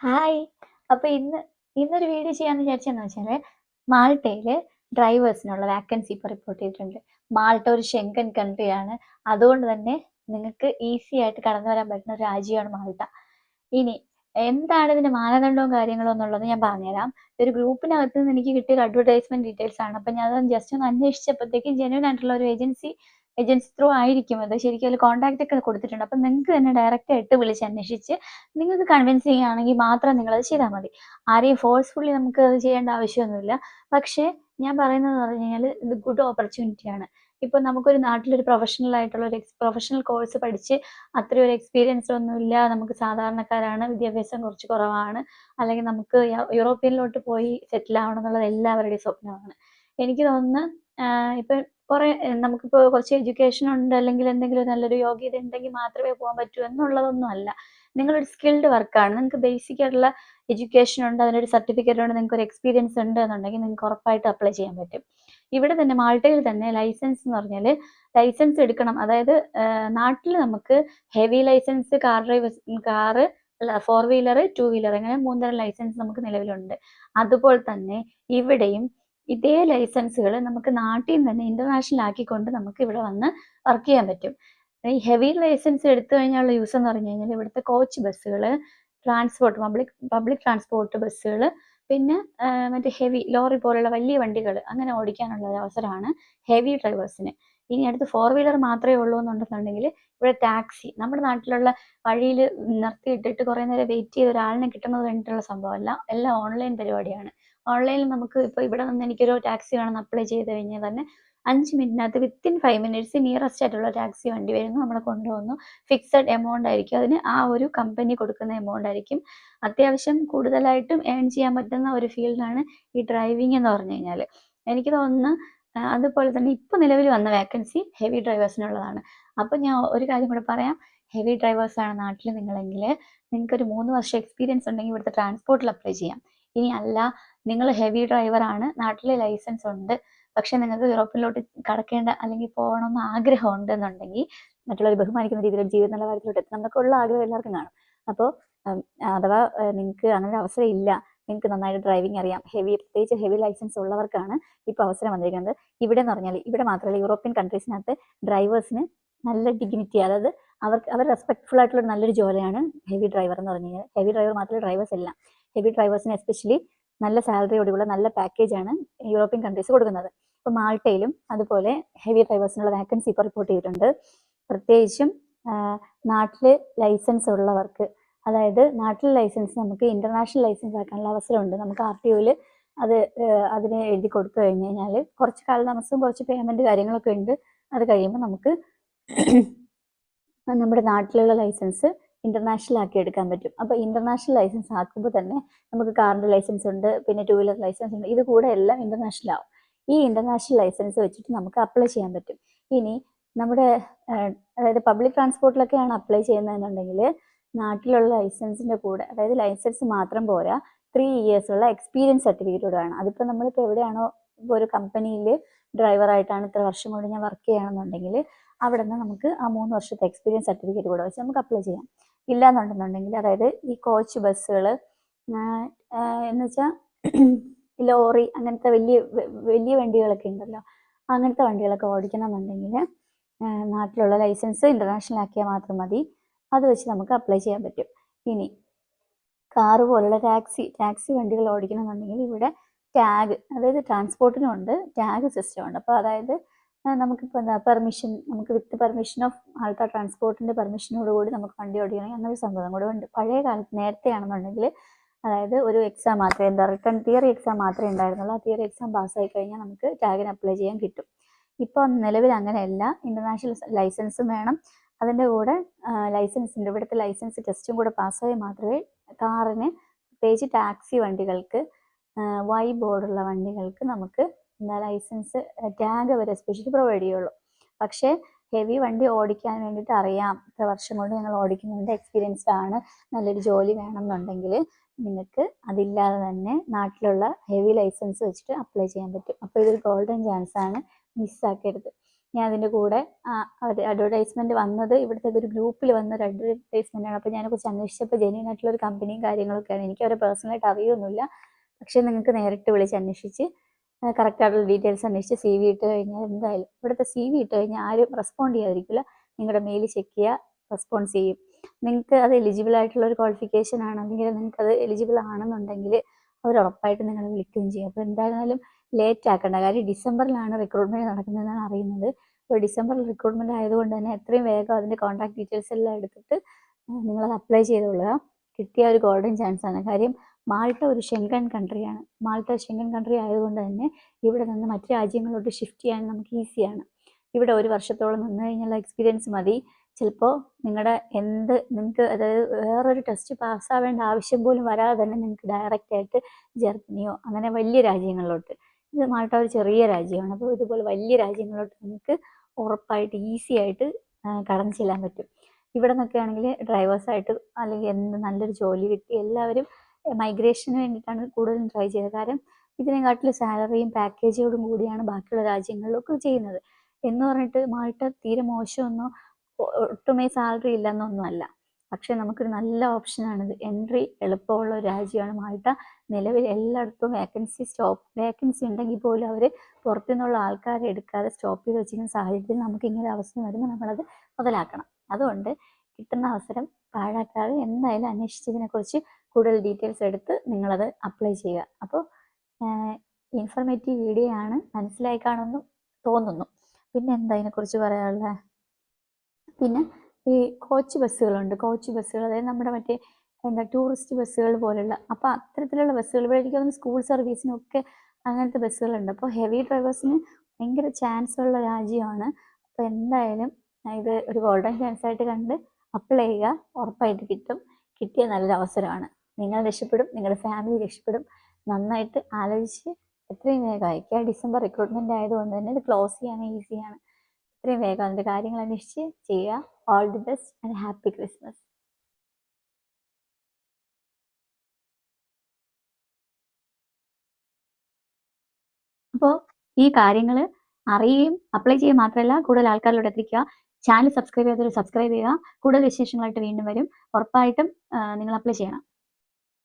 Hi അപ്പൊ ഇന്ന് ഇന്നൊരു വീഡിയോ ചെയ്യാന്ന് വിചാരിച്ചെന്ന് വെച്ചാൽ മാൾട്ടയിൽ ഡ്രൈവേഴ്സിനുള്ള വാക്കൻസി ഇപ്പൊ റിപ്പോർട്ട് ചെയ്തിട്ടുണ്ട്. മാൾട്ട ഒരു ഷെങ്കൻ ആണ്. അതുകൊണ്ട് തന്നെ നിങ്ങൾക്ക് ഈസി ആയിട്ട് കടന്നു വരാൻ പറ്റുന്ന ഒരു രാജ്യമാണ് മാൾട്ട. ഇനി എന്താണ് ഇതിന്റെ മാനദണ്ഡവും കാര്യങ്ങളും എന്നുള്ളത് ഞാൻ പറഞ്ഞുതരാം. ഒരു ഗ്രൂപ്പിനകത്ത് നിന്ന് എനിക്ക് കിട്ടിയ അഡ്വർടൈസ്മെന്റ് ഡീറ്റെയിൽസ് ആണ്. അപ്പൊ ഞാൻ ജസ്റ്റ് ഒന്ന് അന്വേഷിച്ചപ്പോഴത്തേക്കും ജെന്യൂൻ ആയിട്ടുള്ള ഒരു ഏജൻസി ഏജൻസി ത്രൂ ആയിരിക്കും. അത് ശരിക്കും അതിൽ കോൺടാക്റ്റ് ഒക്കെ കൊടുത്തിട്ടുണ്ട്. അപ്പം നിങ്ങൾക്ക് തന്നെ ഡയറക്റ്റ് ആയിട്ട് വിളിച്ച് അന്വേഷിച്ച് നിങ്ങൾക്ക് കൺവിൻസ് ചെയ്യുകയാണെങ്കിൽ മാത്രം നിങ്ങളത് ചെയ്താൽ മതി. ആരെയും ഫോഴ്സ്ഫുള്ളി നമുക്ക് അത് ചെയ്യേണ്ട ആവശ്യമൊന്നുമില്ല. പക്ഷേ ഞാൻ പറയുന്നത് പറഞ്ഞു കഴിഞ്ഞാൽ ഇത് ഗുഡ് ഓപ്പർച്യൂണിറ്റി ആണ്. ഇപ്പോൾ നമുക്കൊരു നാട്ടിലൊരു പ്രൊഫഷണൽ ആയിട്ടുള്ള ഒരു പ്രൊഫഷണൽ കോഴ്സ് പഠിച്ച് അത്രയും ഒരു എക്സ്പീരിയൻസ് ഒന്നുമില്ല നമുക്ക് സാധാരണക്കാരാണ്. വിദ്യാഭ്യാസം കുറച്ച് കുറവാണ്. അല്ലെങ്കിൽ നമുക്ക് യൂറോപ്യനിലോട്ട് പോയി സെറ്റിൽ ആവണം എന്നുള്ളത് എല്ലാവരുടെയും സ്വപ്നമാണ്. എനിക്ക് തോന്നുന്നു ഇപ്പം കുറെ നമുക്കിപ്പോൾ കുറച്ച് എഡ്യൂക്കേഷൻ ഉണ്ട് അല്ലെങ്കിൽ എന്തെങ്കിലും നല്ലൊരു യോഗ്യത ഉണ്ടെങ്കിൽ മാത്രമേ പോകാൻ പറ്റൂ എന്നുള്ളതൊന്നും അല്ല. നിങ്ങളൊരു സ്കിൽഡ് വർക്കാണ് നിങ്ങൾക്ക് ബേസിക് ആയിട്ടുള്ള എഡ്യൂക്കേഷൻ ഉണ്ട് അതിനൊരു സർട്ടിഫിക്കറ്റ് ഉണ്ട് നിങ്ങൾക്ക് ഒരു എക്സ്പീരിയൻസ് ഉണ്ട് എന്നുണ്ടെങ്കിൽ നിങ്ങൾക്ക് ഉറപ്പായിട്ട് അപ്ലൈ ചെയ്യാൻ പറ്റും. ഇവിടെ തന്നെ മാൾട്ടയിൽ തന്നെ ലൈസൻസ് എന്ന് പറഞ്ഞാൽ ലൈസൻസ് എടുക്കണം. അതായത് നാട്ടിൽ നമുക്ക് heavy licence car drive car four wheeler two wheeler അങ്ങനെ മൂന്നര ലൈസൻസ് നമുക്ക് നിലവിലുണ്ട്. അതുപോലെ തന്നെ ഇവിടെയും ഇതേ ലൈസൻസുകൾ നമുക്ക് നാട്ടിൽ നിന്ന് തന്നെ ഇന്റർനാഷണൽ ആക്കിക്കൊണ്ട് നമുക്ക് ഇവിടെ വന്ന് വർക്ക് ചെയ്യാൻ പറ്റും. ഈ ഹെവി ലൈസൻസ് എടുത്തു കഴിഞ്ഞാലുള്ള യൂസ് എന്ന് പറഞ്ഞു കഴിഞ്ഞാൽ ഇവിടുത്തെ കോച്ച് ബസ്സുകൾ ട്രാൻസ്പോർട്ട് പബ്ലിക് പബ്ലിക് ട്രാൻസ്പോർട്ട് ബസ്സുകൾ പിന്നെ മറ്റേ ഹെവി ലോറി പോലുള്ള വലിയ വണ്ടികൾ അങ്ങനെ ഓടിക്കാനുള്ള ഒരു അവസരമാണ് ഹെവി ഡ്രൈവേഴ്സിന് ഇനി അടുത്ത് ഫോർ വീലർ മാത്രമേ ഉള്ളൂ എന്നുണ്ടെന്നുണ്ടെങ്കിൽ ഇവിടെ ടാക്സി നമ്മുടെ നാട്ടിലുള്ള വഴിയിൽ നിർത്തിയിട്ടിട്ട് കുറേ നേരം വെയിറ്റ് ചെയ്ത് ഒരാളിനെ കിട്ടുന്നത് വേണ്ടിയിട്ടുള്ള സംഭവമല്ല എല്ലാം ഓൺലൈൻ പരിപാടിയാണ്. ഓൺലൈനിൽ നമുക്ക് ഇപ്പോൾ ഇവിടെ നിന്ന് എനിക്കൊരു ടാക്സി വേണമെന്ന് അപ്ലൈ ചെയ്ത് കഴിഞ്ഞാൽ തന്നെ അഞ്ച് മിനിറ്റിനകത്ത് വിത്തിൻ ഫൈവ് മിനിറ്റ്സ് നിയറസ്റ്റ് ആയിട്ടുള്ള ടാക്സി വണ്ടി വരുന്നു നമ്മളെ കൊണ്ടുപോകുന്നു ഫിക്സഡ് എമൗണ്ട് ആയിരിക്കും. അതിന് ആ ഒരു കമ്പനി കൊടുക്കുന്ന എമൗണ്ട് ആയിരിക്കും. അത്യാവശ്യം കൂടുതലായിട്ടും ഏൺ ചെയ്യാൻ പറ്റുന്ന ഒരു ഫീൽഡാണ് ഈ ഡ്രൈവിംഗ് എന്ന് പറഞ്ഞു കഴിഞ്ഞാൽ എനിക്ക് തോന്നുന്നു അതുപോലെ തന്നെ ഇപ്പോൾ നിലവിൽ വന്ന വേക്കൻസി ഹെവി ഡ്രൈവേഴ്സിനുള്ളതാണ് അപ്പോൾ ഞാൻ ഒരു കാര്യം കൂടെ പറയാം. ഹെവി ഡ്രൈവേഴ്സാണ് നാട്ടിൽ നിങ്ങളെങ്കിൽ നിങ്ങൾക്കൊരു മൂന്ന് വർഷം എക്സ്പീരിയൻസ് ഉണ്ടെങ്കിൽ ഇവിടുത്തെ ട്രാൻസ്പോർട്ടിൽ അപ്ലൈ ചെയ്യാം. ഇനി അല്ല നിങ്ങൾ ഹെവി ഡ്രൈവർ ആണ് നാട്ടിൽ ലൈസൻസ് ഉണ്ട്. പക്ഷെ നിങ്ങൾക്ക് യൂറോപ്പിലോട്ട് കടക്കേണ്ട അല്ലെങ്കിൽ പോകണമെന്ന് ആഗ്രഹം ഉണ്ടെന്നുണ്ടെങ്കിൽ മറ്റുള്ളവർ ബഹുമാനിക്കുന്ന രീതിയിൽ ജീവിത നിലവാരത്തിലോട്ട് എത്തണം എന്നൊക്കെ ഉള്ള ആഗ്രഹം എല്ലാവർക്കും കാണും. അപ്പോൾ അഥവാ നിങ്ങൾക്ക് അങ്ങനെ ഒരു അവസരം ഇല്ല നിങ്ങൾക്ക് നന്നായിട്ട് ഡ്രൈവിംഗ് അറിയാം ഹെവി പ്രത്യേകിച്ച് ഹെവി ലൈസൻസ് ഉള്ളവർക്കാണ് ഇപ്പോൾ അവസരം വന്നിരിക്കുന്നത്. ഇവിടെ എന്ന് പറഞ്ഞാൽ ഇവിടെ മാത്രമല്ല യൂറോപ്യൻ കൺട്രീസിനകത്ത് ഡ്രൈവേഴ്സിന് നല്ല ഡിഗ്നിറ്റി അതായത് അവർക്ക് അവർ റെസ്പെക്ട്ഫുൾ ആയിട്ടുള്ള നല്ലൊരു ജോലിയാണ് ഹെവി ഡ്രൈവർ എന്ന് പറഞ്ഞു കഴിഞ്ഞാൽ. ഹെവി ഡ്രൈവർ മാത്രമല്ല ഡ്രൈവേഴ്സ് എല്ലാം. ഹെവി ഡ്രൈവേഴ്സിന് എസ്പെഷ്യലി നല്ല സാലറിയോടുകൂടെ നല്ല പാക്കേജാണ് യൂറോപ്യൻ കൺട്രീസ് കൊടുക്കുന്നത്. ഇപ്പോൾ മാൾട്ടയിലും അതുപോലെ ഹെവി ഡ്രൈവേഴ്സിനുള്ള വാക്കൻസി ഇപ്പൊ റിപ്പോർട്ട് ചെയ്തിട്ടുണ്ട്. പ്രത്യേകിച്ചും നാട്ടിൽ ലൈസൻസ് ഉള്ളവർക്ക് അതായത് നാട്ടിലെ ലൈസൻസ് നമുക്ക് ഇന്റർനാഷണൽ ലൈസൻസ് ആക്കാനുള്ള അവസരമുണ്ട്. നമുക്ക് ആർ ടി ഒയിൽ അത് അതിന് എഴുതി കൊടുത്തു കഴിഞ്ഞ് കഴിഞ്ഞാൽ കുറച്ച് കാലതാമസവും കുറച്ച് പേയ്മെന്റ് കാര്യങ്ങളൊക്കെ ഉണ്ട്. അത് കഴിയുമ്പോൾ നമുക്ക് നമ്മുടെ നാട്ടിലുള്ള ലൈസൻസ് ഇന്റർനാഷണൽ ആക്കി എടുക്കാൻ പറ്റും. അപ്പോൾ ഇന്റർനാഷണൽ ലൈസൻസ് ആക്കുമ്പോൾ തന്നെ നമുക്ക് കാറിന്റെ ലൈസൻസ് ഉണ്ട് പിന്നെ ടൂ വീലർ ലൈസൻസ് ഉണ്ട്. ഇത് കൂടെ എല്ലാം ഇന്റർനാഷണൽ ആവും. ഈ ഇന്റർനാഷണൽ ലൈസൻസ് വെച്ചിട്ട് നമുക്ക് അപ്ലൈ ചെയ്യാൻ പറ്റും. ഇനി നമ്മുടെ അതായത് പബ്ലിക് ട്രാൻസ്പോർട്ടിലൊക്കെയാണ് അപ്ലൈ ചെയ്യുന്നതെന്നുണ്ടെങ്കിൽ നാട്ടിലുള്ള ലൈസൻസിന്റെ കൂടെ അതായത് ലൈസൻസ് മാത്രം പോരാ ത്രീ ഇയേഴ്സ് ഉള്ള എക്സ്പീരിയൻസ് സർട്ടിഫിക്കറ്റ് കൂടെ വേണം. അതിപ്പോൾ നമ്മളിപ്പോൾ എവിടെയാണോ ഇപ്പോൾ ഒരു കമ്പനിയിൽ ഡ്രൈവറായിട്ടാണ് ഇത്ര വർഷം കൊണ്ട് ഞാൻ വർക്ക് ചെയ്യണമെന്നുണ്ടെങ്കിൽ അവിടെ നിന്ന് നമുക്ക് ആ മൂന്ന് വർഷത്തെ എക്സ്പീരിയൻസ് സർട്ടിഫിക്കറ്റ് കൂടെ വെച്ച് നമുക്ക് അപ്ലൈ ചെയ്യാം. ഇല്ലാന്നുണ്ടെന്നുണ്ടെങ്കിൽ അതായത് ഈ കോച്ച് ബസ്സുകൾ എന്ന് വെച്ചാൽ ലോറി അങ്ങനത്തെ വലിയ വലിയ വണ്ടികളൊക്കെ ഉണ്ടല്ലോ അങ്ങനത്തെ വണ്ടികളൊക്കെ ഓടിക്കണമെന്നുണ്ടെങ്കിൽ നാട്ടിലുള്ള ലൈസൻസ് ഇന്റർനാഷണൽ ആക്കിയാൽ മാത്രം മതി. അത് വെച്ച് നമുക്ക് അപ്ലൈ ചെയ്യാൻ പറ്റും. ഇനി കാറ് പോലുള്ള ടാക്സി ടാക്സി വണ്ടികൾ ഓടിക്കണമെന്നുണ്ടെങ്കിൽ ഇവിടെ ടാഗ് അതായത് ട്രാൻസ്പോർട്ടിനുണ്ട് ടാഗ് സിസ്റ്റം ഉണ്ട്. അപ്പോൾ അതായത് നമുക്കിപ്പോൾ എന്താ പെർമിഷൻ നമുക്ക് വിത്ത് പെർമിഷൻ ഓഫ് ആൾക്കാർ ട്രാൻസ്പോർട്ടിന്റെ പെർമിഷനോട് കൂടി നമുക്ക് വണ്ടി ഓടിക്കണം ഒരു സംഭവം കൂടെ ഉണ്ട്. പഴയ കാലത്ത് നേരത്തെ ആണെന്നുണ്ടെങ്കിൽ അതായത് ഒരു എക്സാം മാത്രമേ എന്താ റിട്ടേൺ തിയറി എക്സാം മാത്രമേ ഉണ്ടായിരുന്നുള്ളൂ. ആ തിയറി എക്സാം പാസ്സായി കഴിഞ്ഞാൽ നമുക്ക് ടാഗിന് അപ്ലൈ ചെയ്യാൻ കിട്ടും. ഇപ്പോൾ നിലവിൽ അങ്ങനെയല്ല. ഇന്റർനാഷണൽ ലൈസൻസും വേണം. അതിന്റെ കൂടെ ലൈസൻസിന്റെ ഇവിടുത്തെ ലൈസൻസ് ടെസ്റ്റും കൂടെ പാസ്സായി മാത്രമേ കാറിന് പ്രത്യേകിച്ച് ടാക്സി വണ്ടികൾക്ക് വൈ ബോർഡുള്ള വണ്ടികൾക്ക് നമുക്ക് എന്താ ലൈസൻസ് ടാഗ് വരെ സ്പെഷ്യലി പ്രൊവൈഡ് ചെയ്യുള്ളൂ. പക്ഷേ ഹെവി വണ്ടി ഓടിക്കാൻ വേണ്ടിയിട്ട് അറിയാം. ഇത്ര വർഷം കൊണ്ട് ഞങ്ങൾ ഓടിക്കുന്നുണ്ട്. എക്സ്പീരിയൻസ്ഡ് ആണ്. നല്ലൊരു ജോലി വേണം എന്നുണ്ടെങ്കിൽ നിങ്ങൾക്ക് അതില്ലാതെ തന്നെ നാട്ടിലുള്ള ഹെവി ലൈസൻസ് വെച്ചിട്ട് അപ്ലൈ ചെയ്യാൻ പറ്റും. അപ്പോൾ ഇതൊരു ഗോൾഡൻ ചാൻസ് ആണ്. മിസ്സാക്കരുത് ഞാൻ അതിന്റെ കൂടെ അഡ്വർടൈസ്മെന്റ് വന്നത് ഇവിടുത്തെ ഒരു ഗ്രൂപ്പിൽ വന്ന ഒരു അഡ്വർടൈസ്മെന്റ് ആണ്. അപ്പോൾ ഞാനെക്കുറിച്ച് അന്വേഷിച്ചപ്പോൾ ജെന്യൂൻ ആയിട്ടുള്ള ഒരു കമ്പനിയും കാര്യങ്ങളൊക്കെയാണ്. എനിക്ക് അവരെ പേഴ്സണലായിട്ട് അറിയൊന്നുമില്ല. പക്ഷേ നിങ്ങൾക്ക് നേരിട്ട് വിളിച്ച് അന്വേഷിച്ച് കറക്റ്റ് ആയിട്ടുള്ള ഡീറ്റെയിൽസ് അന്വേഷിച്ച് സി വി ഇട്ട് കഴിഞ്ഞാൽ എന്തായാലും ഇവിടുത്തെ സി വി ഇട്ട് കഴിഞ്ഞാൽ ആരും റെസ്പോണ്ട് ചെയ്യാതിരിക്കില്ല. നിങ്ങളുടെ മെയിൽ ചെക്ക് ചെയ്യുക റെസ്പോൺസ് ചെയ്യും. നിങ്ങൾക്ക് അത് എലിജിബിൾ ആയിട്ടുള്ള ഒരു ക്വാളിഫിക്കേഷൻ ആണ് അല്ലെങ്കിൽ നിങ്ങൾക്ക് അത് എലിജിബിൾ ആണെന്നുണ്ടെങ്കിൽ അവർ ഉറപ്പായിട്ട് നിങ്ങളെ വിളിക്കുകയും ചെയ്യും. അപ്പോൾ എന്തായാലും ലേറ്റ് ആക്കേണ്ട. കാര്യം ഡിസംബറിലാണ് റിക്രൂട്ട്മെന്റ് നടക്കുന്നതെന്നാണ് അറിയുന്നത്. അപ്പോൾ ഡിസംബറിൽ റിക്രൂട്ട്മെന്റ് ആയതുകൊണ്ട് തന്നെ എത്രയും വേഗം അതിന്റെ കോൺടാക്ട് ഡീറ്റെയിൽസ് എല്ലാം എടുത്തിട്ട് നിങ്ങളത് അപ്ലൈ ചെയ്തോളുക കിട്ടിയ ഒരു ഗോൾഡൻ ചാൻസ് ആണ്. കാര്യം മാൾട്ട ഒരു ഷെങ്കൻ കൺട്രിയാണ്. മാൾട്ട ഷെങ്കൻ കൺട്രി ആയതുകൊണ്ട് തന്നെ ഇവിടെ നിന്ന് മറ്റ് രാജ്യങ്ങളിലോട്ട് ഷിഫ്റ്റ് ചെയ്യാൻ നമുക്ക് ഈസിയാണ് ഇവിടെ ഒരു വർഷത്തോളം നിന്ന് കഴിഞ്ഞുള്ള എക്സ്പീരിയൻസ് മതി. ചിലപ്പോൾ നിങ്ങളുടെ എന്ത് നിങ്ങൾക്ക് അതായത് വേറൊരു ടെസ്റ്റ് പാസ്സാവേണ്ട ആവശ്യം പോലും വരാതെ തന്നെ നിങ്ങൾക്ക് ഡയറക്റ്റായിട്ട് ജർമ്മനിയോ അങ്ങനെ വലിയ രാജ്യങ്ങളിലോട്ട്. ഇത് മാൾട്ട ഒരു ചെറിയ രാജ്യമാണ്. അപ്പോൾ ഇതുപോലെ വലിയ രാജ്യങ്ങളിലോട്ട് നിങ്ങൾക്ക് ഉറപ്പായിട്ട് ഈസി ആയിട്ട് കടന്നു ചെല്ലാൻ പറ്റും. ഇവിടെ നിന്നൊക്കെ ആണെങ്കിൽ ഡ്രൈവേഴ്സായിട്ട് അല്ലെങ്കിൽ എന്ത് നല്ലൊരു ജോലി കിട്ടി എല്ലാവരും മൈഗ്രേഷന് വേണ്ടിയിട്ടാണ് കൂടുതലും ട്രൈ ചെയ്തത്. കാരണം ഇതിനെക്കാട്ടിലും സാലറിയും പാക്കേജോടും കൂടിയാണ് ബാക്കിയുള്ള രാജ്യങ്ങളിലൊക്കെ ചെയ്യുന്നത്. എന്ന് പറഞ്ഞിട്ട് മാൾട്ട തീരെ മോശമൊന്നോ ഒട്ടുമേ സാലറി ഇല്ലെന്നൊന്നുമല്ല. പക്ഷെ നമുക്കൊരു നല്ല ഓപ്ഷനാണിത് എൻട്രി എളുപ്പമുള്ള ഒരു രാജ്യമാണ് മാൾട്ട. നിലവിൽ എല്ലായിടത്തും വേക്കൻസി സ്റ്റോപ്പ് വേക്കൻസി ഉണ്ടെങ്കിൽ പോലും അവർ പുറത്തു നിന്നുള്ള ആൾക്കാരെ എടുക്കാതെ സ്റ്റോപ്പ് ചെയ്ത് വെച്ചിരിക്കുന്ന സാഹചര്യത്തിൽ നമുക്ക് ഇങ്ങനെ അവസരം വരുമ്പോൾ നമ്മളത് മുതലാക്കണം. അതുകൊണ്ട് കിട്ടുന്ന അവസരം പാഴാക്കാതെ എന്തായാലും അന്വേഷിച്ചതിനെക്കുറിച്ച് കൂടുതൽ ഡീറ്റെയിൽസ് എടുത്ത് നിങ്ങളത് അപ്ലൈ ചെയ്യുക. അപ്പോൾ ഇൻഫർമേറ്റീവ് വീഡിയോ ആണ് മനസ്സിലായി കാണുമെന്ന് തോന്നുന്നു. പിന്നെ എന്താ ഇതിനെക്കുറിച്ച് പറയാനുള്ളത് പിന്നെ ഈ കോച്ച് ബസ്സുകളുണ്ട്. കോച്ച് ബസ്സുകൾ അതായത് നമ്മുടെ മറ്റേ എന്താ ടൂറിസ്റ്റ് ബസ്സുകൾ പോലെയുള്ള അപ്പോൾ അത്തരത്തിലുള്ള ബസ്സുകൾ ഇവിടെ എനിക്ക് തോന്നുന്നു സ്കൂൾ സർവീസിനൊക്കെ അങ്ങനത്തെ ബസ്സുകളുണ്ട്. അപ്പോൾ ഹെവി ഡ്രൈവേഴ്സിന് ഭയങ്കര ചാൻസ് ഉള്ള രാജ്യമാണ്. അപ്പോൾ എന്തായാലും ഇത് ഒരു ഗോൾഡൻ ചാൻസ് ആയിട്ട് കണ്ട് അപ്ലൈ ചെയ്യുക. ഉറപ്പായിട്ട് കിട്ടും. കിട്ടിയ നല്ലൊരു അവസരമാണ് നിങ്ങൾ രക്ഷപ്പെടും നിങ്ങളുടെ ഫാമിലി രക്ഷപ്പെടും. നന്നായിട്ട് ആലോചിച്ച് എത്രയും വേഗം അയക്കുക ഡിസംബർ റിക്രൂട്ട്മെന്റ് ആയതുകൊണ്ട് തന്നെ ഇത് ക്ലോസ് ചെയ്യാൻ ഈസിയാണ് എത്രയും വേഗം അതിന്റെ കാര്യങ്ങൾ അന്വേഷിച്ച് ചെയ്യുക. All the best and happy Christmas